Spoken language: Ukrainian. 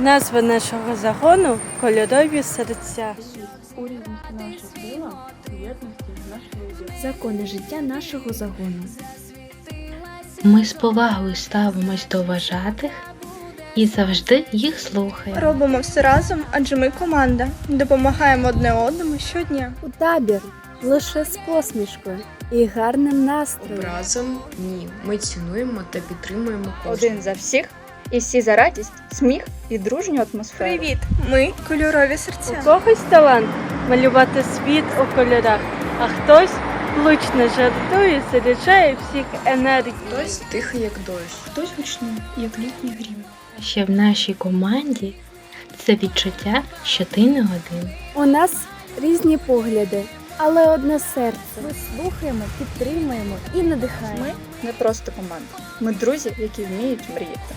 Назва нашого загону кольорові серця. У різності сила, єдності наш вибір. Закони життя нашого загону. Ми з повагою ставимось до вважатих і завжди їх слухаємо. Робимо все разом, адже ми команда. Допомагаємо одне одному щодня. У табір лише з посмішкою і гарним настроєм. Образом ні. Ми цінуємо та підтримуємо кожного. Один за всіх і всі за радість, сміх і дружню атмосферу. Привіт! Ми кольорові У серця. когось талант малювати світ у кольорах, а хтось влучно жартує, заряджає всіх енергій. Хтось тихий, як дощ. Хтось гучний, як літній грім. Ще в нашій команді це відчуття, що ти не один. У нас різні погляди, але одне серце. Ми слухаємо, підтримуємо і надихаємо. Ми не просто команда. Ми друзі, які вміють мріяти.